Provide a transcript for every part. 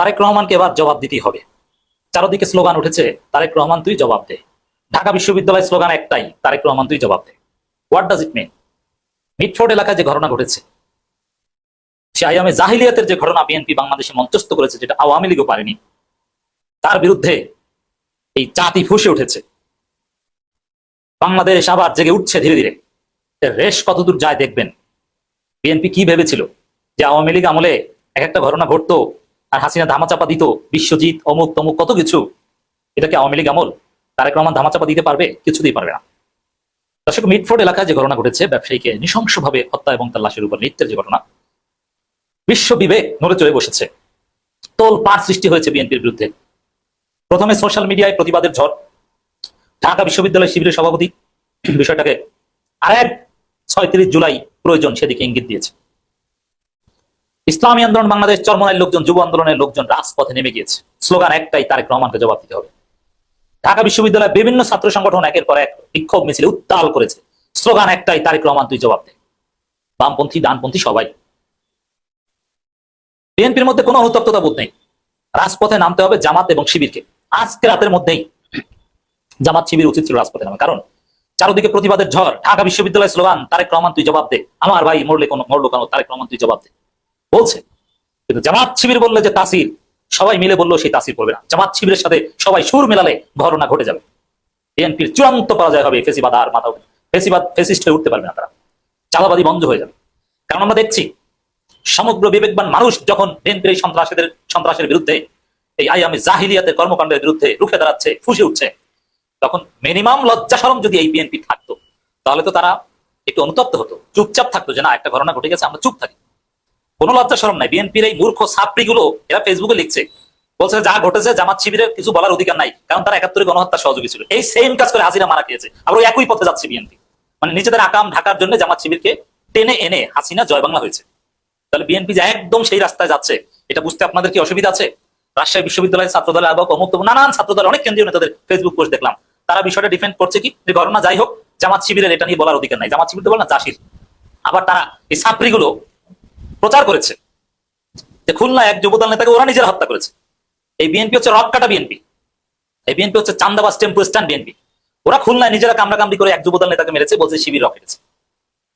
তারেক রহমানকে এবার জবাব দিতেই হবে। চারদিকে স্লোগান উঠেছে, তারেক রহমান তুই জবাব দে। ঢাকা বিশ্ববিদ্যালয়ের স্লোগান একটাই, তারেক রহমান তুই জবাব দে। What does it mean Mitford এলাকায় যে ঘটনা ঘটেছে, সে আইয়ামে জাহিলিয়াতের যে ঘটনা বিএনপি বাংলাদেশে মঞ্চস্থ করেছে, যেটা আওয়ামী লীগও পারেনি, তার বিরুদ্ধে এই জাতি ফুসে উঠেছে। বাংলাদেশ আবার জেগে উঠছে ধীরে ধীরে। রেশ কতদূর যায় দেখবেন। বিএনপি কি ভেবেছিল? যে আওয়ামী লীগ আমলে এক একটা ঘটনা ঘটতো আর হাসিনা ধামাচাপা দিত, বিশ্বজিৎ, অমুক, তমুক, কত কিছু। এটা কি আওয়ামী লীগ আমল। তারেক রহমান ধামাচাপা দিতে পারবে, কিছুতেই পারবে না। দর্শক, মিটফোর্ড এলাকায় যে ঘটনা ঘটেছে, ব্যবসায়ীকে নৃশংসভাবে হত্যা এবং তার লাশের উপর নৃত্যের যে ঘটনা, বিশ্ব বিবেক নড়ে চড়ে বসেছে। তোল পার সৃষ্টি হয়েছে বিএনপির বিরুদ্ধে। প্রথমে সোশ্যাল মিডিয়ায় প্রতিবাদের ঝড়। ঢাকা বিশ্ববিদ্যালয় শিবিরের সভাপতি, বিষয়টাকে আরেক ছয়ত্রিশ জুলাই প্রয়োজন সেদিকে ইঙ্গিত দিয়েছে। ইসলামী আন্দোলন বাংলাদেশ চরমনায়ের লোকজন, যুব আন্দোলনের লোকজন রাজপথে নেমে গিয়েছে। স্লোগান একটাই, তারেক রহমানকে জবাব দিতে হবে। ঢাকা বিশ্ববিদ্যালয়ের বিভিন্ন ছাত্র সংগঠন একের পর এক বিক্ষোভ মিছিলে উত্তাল করেছে। স্লোগান একটাই, তারেক রহমান, তুই জবাব দে। বামপন্থী, ডানপন্থী সবাই। বিএনপির মধ্যে কোনো অনুতপ্ততা বোধ নেই। রাজপথে নামতে হবে জামাত এবং শিবিরকে। আজকে রাতের মধ্যেই জামাত শিবির উচিত ছিল রাজপথে নামে। কারণ চারদিকে প্রতিবাদের ঝড়, ঢাকা বিশ্ববিদ্যালয়ের স্লোগান, তারেক রহমান, তুই জবাব দে। আমার ভাই মরলে কোনো মরলো কেন? তারেক রহমান, তুই জবাব দে। বলছে। কিন্তু জামাত শিবির বললে যে তাসির, সবাই মিলে বলল সেই তাসির পড়বে না। জামাত শিবিরের সাথে সবাই সুর মেলালে ঘটনা ঘটে যাবে। বিএনপির চূড়ান্ত পরাজয় হবে ফেসিবাদ আর মাথা ফেসিবাদ ফেসিস্ট হয়ে উঠতে পারবে না তারা। চাঁদাবাদী বন্ধ হয়ে যাবে। কারণ আমরা দেখছি, সমগ্র বিবেকবান মানুষ যখন বিএনপির এই সন্ত্রাসীদের, সন্ত্রাসের বিরুদ্ধে, এই আইয়ামে জাহিলিয়াতের কর্মকাণ্ডের বিরুদ্ধে রুখে দাঁড়াচ্ছে, ফুসে উঠছে, তখন মিনিমাম লজ্জা সরম যদি এই বিএনপি থাকতো, তাহলে তো তারা একটু অনুতপ্ত হতো, চুপচাপ থাকতো যে না, একটা ঘটনা ঘটে গেছে, আমরা চুপ থাকি। কোনো লজ্জা সরম নাই। বিএনপির এই মূর্খ ছাত্রী গুলো এরা ফেসবুকে লিখছে। বলছে, যা ঘটেছে জামাত শিবিরের কিছু বলার অধিকার নাই, কারণ তারা একাত্তরে গণহত্যার সহযোগী ছিল। এই সেম কাজ করে হাসিনা মারা খেয়েছে। আবার একই পথে যাচ্ছে বিএনপি মানে নিজেদের আকাম ঢাকার জন্য জামাত শিবিরকে টেনে এনে হাসিনা জয় বাংলা হয়েছে। তাহলে বিএনপি যে একদম সেই রাস্তায় যাচ্ছে, এটা বুঝতে আপনাদের কি অসুবিধা আছে? রাজশাহী বিশ্ববিদ্যালয়ের ছাত্র দলের আবহাওয়া অমুক তমুক নানান ছাত্র দলের অনেক কেন্দ্রীয় নেতাদের ফেসবুক পোস্ট দেখলাম। তারা বিষয়টা ডিফেন্ড করছে কি? ঘটনা যাই হোক, জামাত শিবিরের এটা নিয়ে বলার অধিকার নাই। জামাত শিবির তো বলে না চাষির আবার তারা এই ছাত্রীগুলো প্রচার করেছে। যে খুলনা এক যুবদল নেতাকে ওরা নিজের হত্যা করেছে। এই বিএনপি হচ্ছে রক কাটা বিএনপি। এই বিএনপি হচ্ছে চান্দাবাস টেম্পো, স্ট্যান্ড বিএনপি। ওরা খুলনায় নিজেরা কামড়া কামড়ি করে এক যুবদল নেতাকে মেরেছে, বলছে শিবির রকেটেছে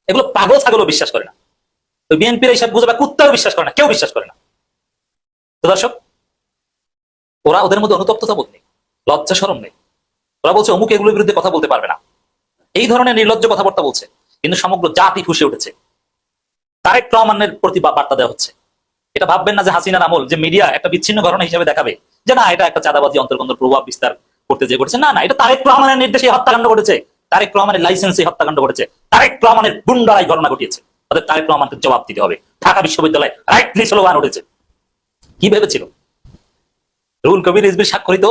এগুলো পাগল ছাগলও বিশ্বাস করে না। তো বিএনপির এইসব বুঝে কুত্তাও বিশ্বাস করে না, কেউ বিশ্বাস করে না। তো দর্শক, ওরা ওদের মধ্যে অনুতপ্ততা বোধ নেই, লজ্জা সরম নেই। ওরা বলছে অমুক এগুলোর বিরুদ্ধে কথা বলতে পারবে না। এই ধরনের নির্লজ্জ কথাবার্তা বলছে। কিন্তু সমগ্র জাতি ফুসে উঠেছে। তারেক রহমানের প্রতি বার্তা দেওয়া হচ্ছে। এটা ভাববেন না যে হাসিনার আমল, যে মিডিয়া একটা বিচ্ছিন্ন ঘটনা হিসেবে দেখাবে যে না, এটা একটা চাঁদাবাজি অন্তর্গত প্রভাব বিস্তার করতে যে ঘটেছে। না না, এটা তারেক রহমানের নির্দেশে হত্যাকাণ্ড ঘটেছে। তারেক রহমানের লাইসেন্সে হত্যাকাণ্ড ঘটেছে। তারেক রহমানের গুন্ডারাই ঘটনা ঘটিয়েছে। তাদের তারেক রহমানকে জবাব দিতে হবে। ঢাকা বিশ্ববিদ্যালয় রাইটলি স্লোগান উঠেছে। কি ভেবেছিল? রুল কবির রিজবির স্বাক্ষরিত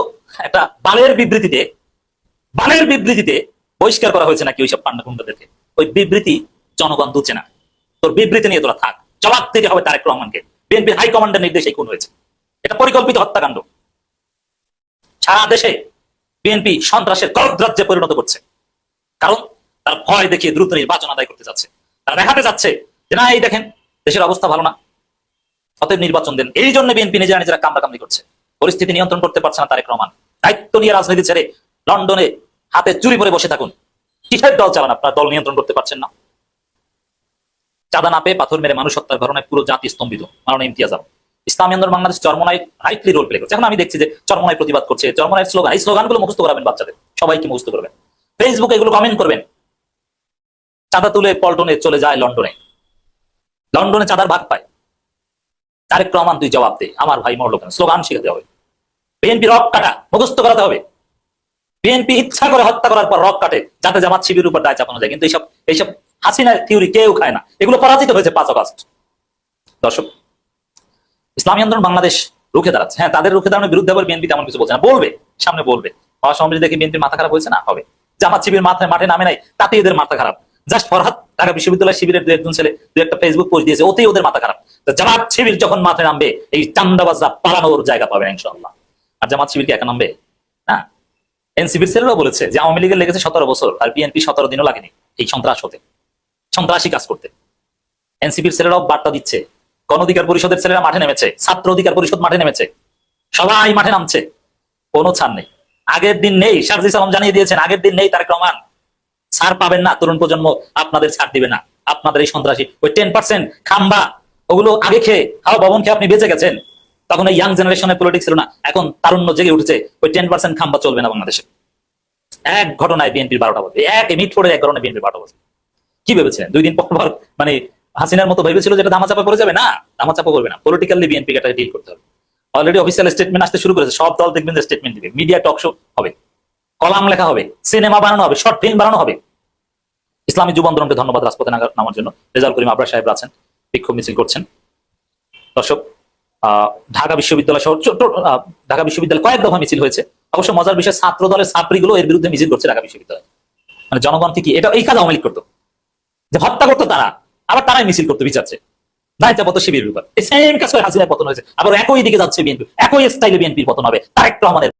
একটা বালের বিবৃতিতে বালের বিবৃতিতে বহিষ্কার করা হয়েছে নাকি ওইসব পান্ডা গুন্ডাদেরকে ওই বিবৃতি জনগণ দুচ্ছে না। তোর বিবৃতি নিয়ে তোরা থাক। জবাব দিতে হবে তারেক রহমানকে। বিএনপির হাইকমান্ডের নির্দেশে খুন হয়েছে। এটা পরিকল্পিত হত্যাকাণ্ড। সারা দেশে বিএনপি সন্ত্রাসের করদ্রাজ্যে পরিণত করছে। কারণ তার ভয় দেখিয়ে দ্রুত নির্বাচন আদায় করতে যাচ্ছে। তারা দেখাতে যাচ্ছে যে, না, এই দেখেন, দেশের অবস্থা ভালো না। অতএব নির্বাচন দেন। এই জন্য বিএনপি নিজেরা নিজেরা কামড়াকামড়ি করছে। পরিস্থিতি নিয়ন্ত্রণ করতে পারছে না তারেক রহমান। দায়িত্ব নিয়ে রাজনীতি ছেড়ে লন্ডনে হাতে চুরি পরে বসে থাকুন। কিসের দল চালান আপনার? দল নিয়ন্ত্রণ করতে পারছেন না। চাঁদা না পেয়ে পাথর মেরে মানুষ হত্যার ঘটনায় পুরো জাতি স্তম্ভিত। মাননীয় Imtiaz Alam. Islami Andolan Bangladesh Charmonai rightly role play করছে। এখন আমি দেখছি যে চরমনায় প্রতিবাদ করছে। চরমনায় স্লোগান এই স্লোগানগুলো মুখস্থ করাবেন বাচ্চাদের। সবাইকে মুখস্থ করবেন। ফেসবুকে এগুলো কমেন্ট করবেন। চাঁদা তুলে পল্টনে চলে যায় লন্ডনে। লন্ডনে চাঁদার ভাগ পায়। তারেক রহমান, তুই জবাব দে। আমার ভাই মরলো কেন? স্লোগান শিখাতে হবে। বিএনপি রক কাটা, মুখস্থ করাতে হবে। বিএনপি ইচ্ছা করে হত্যা করার পর রক কাটে, যাতে জামাত শিবির উপর দায় চাপানো যায়। কিন্তু এইসব এইসব হাসিনার থিওরি কেউ খায় না। এগুলো পরাজিত হয়েছে পাঁচ অগাস্ট দর্শক, ইসলামী আন্দোলন বাংলাদেশ রুখে দাঁড়াচ্ছে। হ্যাঁ তাদের রুখে দাঁড়ানোর বিরুদ্ধে আবার বিএনপি তেমন কিছু বলছে না। বলবে, সামনে বলবে। হওয়া দেখে বিএনপির মাথা খারাপ হয়েছে না? হবে। জামাত শিবির মাথায় মাঠে নামে নাই তাতে এদের মাথা খারাপ। জাস্ট ফরহাদ, ঢাকা বিশ্ববিদ্যালয় শিবিরের দু একজন ছেলে, দু একটা ফেসবুক পোস্ট দিয়েছে, ওতেই ওদের মাথা খারাপ। জামাত শিবির যখন মাথায় নামবে, এই চান্দাবাজরা পালানোর জায়গা পাবে ইনশাল্লাহ আর জামাত শিবির কি একা নামবে? না। এনসিপির ছেলেরাও বলেছে যে আওয়ামী লীগের লেগেছে সতেরো বছর, আর বিএনপি সতেরো দিনও লাগেনি এই সন্ত্রাস হতে। সন্ত্রাসী কাজ করতে। এনসিপির ছেলেরাও বার্তা দিচ্ছে। গণ অধিকার পরিষদের ছেলেরা মাঠে নেমেছে। ছাত্র অধিকার পরিষদ মাঠে নেমেছে। সবাই মাঠে নামছে। কোনো ছাড় নেই। আগের দিন নেই শারজি সালাম জানিয়ে দিয়েছেন, আগের দিন নেই তার রহমান। ছাড় পাবেন না, তরুণ প্রজন্ম আপনাদের ছাড় দিবে না। আপনাদের এই সন্ত্রাসী, ওই টেন পার্সেন্ট খাম্বা, ওগুলো আগে খেয়ে, হাওয়া ভবন খেয়ে আপনি বেঁচে গেছেন। তখন ওই ইয়াং জেনারেশনের পলিটিক্স ছিল না। এখন তারুণ্য জেগে উঠেছে, ওই টেন পার্সেন্ট খাম্বা চলবে না বাংলাদেশে। এক ঘটনায় বিএনপির বারোটা বছর এক মিট করে এক ঘটনায় বিএনপির বারোটা বছর কি ভেবেছিলেন? দুই দিন পর মানে হাসিনার মতো ভেবেছিল যেটা ধামাচাপা পড়ে যাবে? না, ধামাচাপা করবে না। পলিটিক্যালি বিএনপি ডিল করতে হবে। অলরেডি অফিসিয়াল স্টেটমেন্ট আসতে শুরু করেছে। সব দল দেখবেন যে স্টেটমেন্ট দিবে। মিডিয়া টক শো হবে। কলাম লেখা হবে। সিনেমা বানানো হবে। শর্ট ফিল্ম বানানো হবে। ইসলামী যুব আন্দোলনকে ধন্যবাদ রাজপথে নামার জন্য। রেজাল করিম আবরার সাহেব আছেন। বিক্ষোভ মিছিল করছেন। দর্শক ঢাকা বিশ্ববিদ্যালয় ছোট- ঢাকা বিশ্ববিদ্যালয় কয়েক দফা মিছিল হয়েছে। অবশ্য মজার বিষয়, ছাত্র দলের ছাত্রীগুলো এর বিরুদ্ধে মিছিল করছে ঢাকা বিশ্ববিদ্যালয়। মানে জনগণ কি এটা এই কাজ আওয়ামী লীগ করতো। যে হত্যা করতো তারা, আবার তারাই মিছিল করতো বিচারছে দায়িত্ব পত শিবিরের উপর। সেম কাজ করে পতন হয়েছে। আবার একই দিকে যাচ্ছে বিএনপি, একই স্টাইলে বিএনপির পতন হবে। তারেক রহমানের